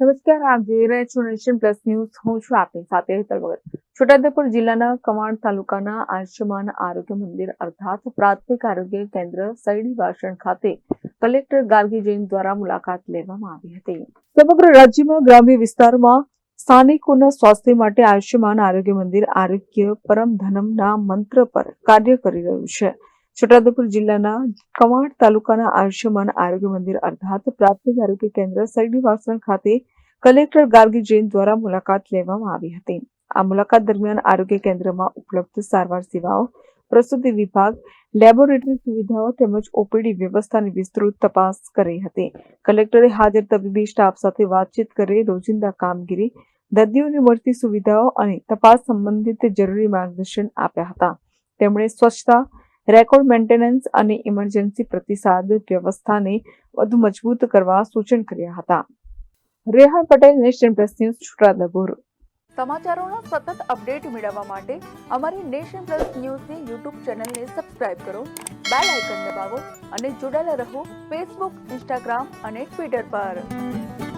નમસ્કાર, આપ જોઈ રહ્યા છો નેશન પ્લસ ન્યૂઝ. હું છું આપની સાથે હેતલ ભગત. છોટાઉદેપુર જિલ્લાના કવાંટ તાલુકાના આયુષ્યમાન આરોગ્ય મંદિર અર્થાત પ્રાથમિક આરોગ્ય કેન્દ્ર સૈડી વાસણ ખાતે કલેક્ટર ગાર્ગી જૈન દ્વારા મુલાકાત લેવામાં આવી હતી. સમગ્ર રાજ્યમાં ગ્રામ્ય વિસ્તારમાં સ્થાનિકોના સ્વાસ્થ્ય માટે આયુષ્યમાન આરોગ્ય મંદિર આરોગ્ય પરમ ધનમના મંત્ર પર કાર્ય કરી રહ્યું છે. છોટાઉદેપુર જિલ્લાના કવાંટ તાલુકાના આયુષ્યમાન આરોગ્ય મંદિર અર્થાત પ્રાથમિક આરોગ્ય કેન્દ્ર સૈડી વાસણ ખાતે કલેક્ટર ગાર્ગી જૈન દ્વારા મુલાકાત લેવામાં આવી હતી. આ મુલાકાત દરમિયાન આરોગ્ય કેન્દ્રમાં ઉપલબ્ધ સારવાર સેવાઓ, પ્રસૂતિ વિભાગ, લેબોરેટરી સુવિધાઓ તેમજ ઓપીડી વ્યવસ્થાની વિસ્તૃત તપાસ કરી હતી. કલેક્ટરે હાજર તબીબી સ્ટાફ સાથે વાતચીત કરી રોજિંદા કામગીરી, દર્દીઓને મળતી સુવિધાઓ અને તપાસ સંબંધિત જરૂરી માર્ગદર્શન આપ્યા હતા. તેમણે સ્વચ્છતા રેકોર્ડ મેન્ટેનન્સ અને ઇમરજન્સી પ્રતિસાદ વ્યવસ્થાને વધુ મજબૂત કરવા સૂચન કર્યા હતા. Rehan Patel, nation plus news, Chhota Udepur. સમાચારોના સતત અપડેટ મેળવવા માટે અમારી નેશન પ્લસ ન્યૂઝની યુટ્યુબ ચેનલને સબસ્ક્રાઇબ કરો, બેલ આઇકન દબાવો અને જોડાયેલા રહો ફેસબુક, ઇન્સ્ટાગ્રામ અને ટ્વિટર પર.